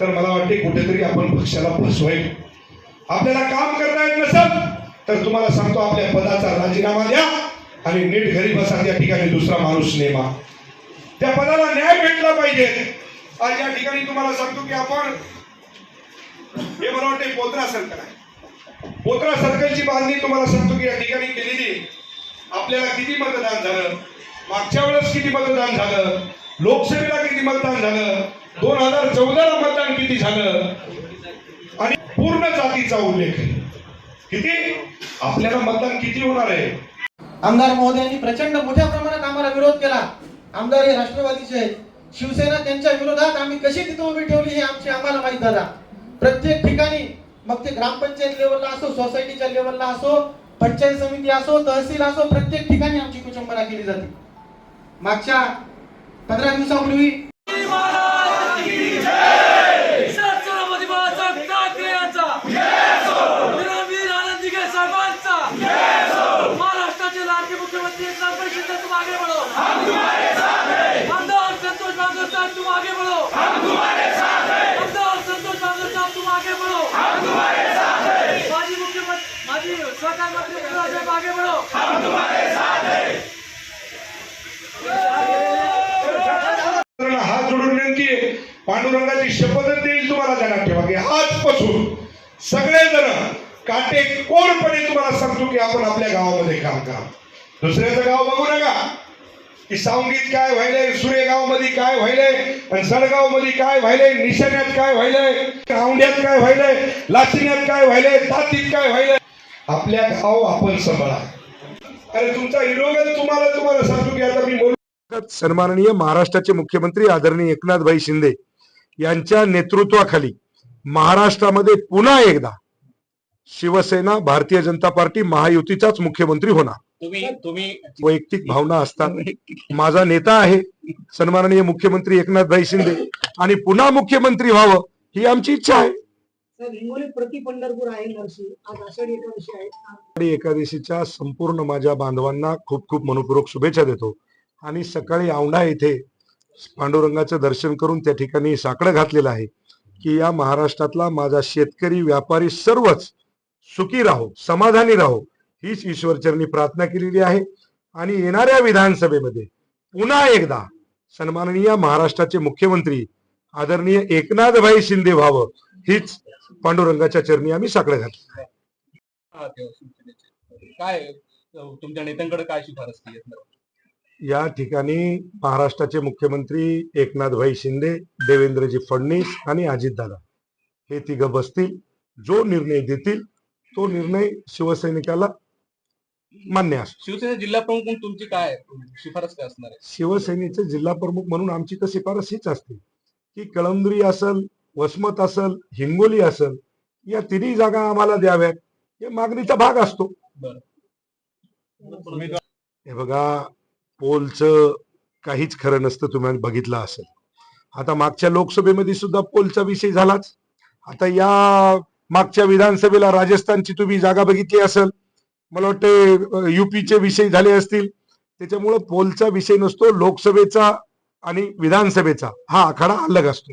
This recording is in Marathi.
तर मला वाटते कुठेतरी आपण पक्षाला फसवायला आपल्याला काम करता येत नसेल तर तुम्हाला सांगतो आपल्या पदाचा राजीनामा द्या आणि नीट घरी बसा. त्या ठिकाणी दुसरा माणूस नेमा. त्या पदाला न्याय भेटला पाहिजे. आज या ठिकाणी तुम्हाला सांगतो की आपण हे मला वाटते पोत्रा सर्कल आहे. पोत्रा सर्कलची बांधणी तुम्हाला सांगतो की या ठिकाणी केलेली आपल्याला किती मतदान झालं? मागच्या वेळेस किती मतदान झालं? लोकसभेला किती मतदान झालं? दोन हजार चौदाला मतदान किती झालं? आणि पूर्ण जातीचा उल्लेख. किती? आपल्याला मतदान किती होणार आहे? आमदार महोदयांनी प्रचंड मोठ्या प्रमाणात आम्हाला विरोध केला. आमदार हे राष्ट्रवादीचे आहेत. शिवसेना त्यांच्या विरोधात आम्ही कशी तिथं उभी ठेवली हे आमची आम्हाला माहीत झाला. प्रत्येक ठिकाणी मग ते ग्रामपंचायत लेवलला असो सोसायटीच्या लेवलला असो पंचायत समिती असो तहसील असो प्रत्येक ठिकाणी आमची कुचंबना केली जाते. मागच्या पंधरा दिवसापूर्वी छत्रपती बाळासाहेब ठाकरे यांचा. वीरवीर आनंदीगे साहेबांचा महाराष्ट्राचे पांडुरंगाची शपथच देईल तुम्हाला ध्यानात ठेवा. की आजपासून सगळेजण काटेकोरपणे तुम्हाला सांगतो की आपण आपल्या गावामध्ये काम करा. दुसऱ्याचं गाव बघू नका. की सावंगीत काय व्हायलंय सुरेगावमध्ये काय व्हायलंय आणि सडगावमध्ये काय व्हायलंय निशाण्यात काय व्हायलंय औंड्यात काय व्हायलंय लाचिन्यात काय व्हायलंय तातीत काय व्हायलंय आपल्या गाव आपण सांभाळा. अरे तुमचा विरोध तुम्हाला तुम्हाला सांगतो की आता मी बोलू सन्माननीय महाराष्ट्राचे मुख्यमंत्री आदरणीय एकनाथभाई शिंदे यांच्या नेतृत्वाखाली महाराष्ट्रामध्ये पुन्हा एकदा शिवसेना भारतीय जनता पार्टी महायुतीचाच मुख्यमंत्री होणार. तुम्ही तुम्ही वैयक्तिक भावना असतात. माझा नेता आहे. सन्माननीय मुख्यमंत्री एकनाथभाई शिंदे. आणि पुन्हा मुख्यमंत्री व्हावं ही आमची इच्छा आहे. सर हिंगोली प्रति पंढरपूर आहे नरसी आज आषाढी एकादशी आहे. आषाढी एकादशीच्या संपूर्ण माझ्या बांधवांना खूप खूप मनपूर्वक शुभेच्छा देतो. आणि सकाळी औंढा येथे पांडुरंगाचं दर्शन करून त्या ठिकाणी साकडं घातलेलं आहे की या महाराष्ट्रातला माझा शेतकरी व्यापारी सर्वच सुखी राहो समाधानी राहो हीच ईश्वरचरणी प्रार्थना केलेली आहे आणि येणाऱ्या विधानसभेमध्ये पुन्हा एकदा सन्माननीय महाराष्ट्राचे मुख्यमंत्री आदरणीय एकनाथभाई शिंदे व्हावं हीच पांडुरंगाच्या चरणी आम्ही साकडं घातली काय तुमच्या नेत्यांकडे काय शिफारस केली आहे? या ठिकाणी महाराष्ट्राचे मुख्यमंत्री एकनाथभाई शिंदे देवेंद्रजी फडणवीस आणि अजितदादा. हे तिघं बसतील. जो निर्णय देतील तो निर्णय शिवसैनिकाला मान्य असतो. शिवसेना जिल्हा प्रमुख म्हणून तुमची काय शिफारस काय असणार आहे? शिवसेनेचे जिल्हा प्रमुख म्हणून आमची तर शिफारस हीच असते. की कळमनुरी असल वसमत असल हिंगोली असल या तिन्ही जागा आम्हाला द्याव्यात. हे मागणीचा भाग असतो. हे बघा पोलचं काहीच खरं नसतं तुम्ही बघितलं असेल. आता मागच्या लोकसभेमध्ये सुद्धा पोलचा विषय झालाच. आता या मागच्या विधानसभेला राजस्थानची तुम्ही जागा बघितली असेल. मला वाटते युपीचे विषय झाले असतील. त्याच्यामुळं पोलचा विषय नसतो लोकसभेचा आणि विधानसभेचा हा आखाडा अलग असतो.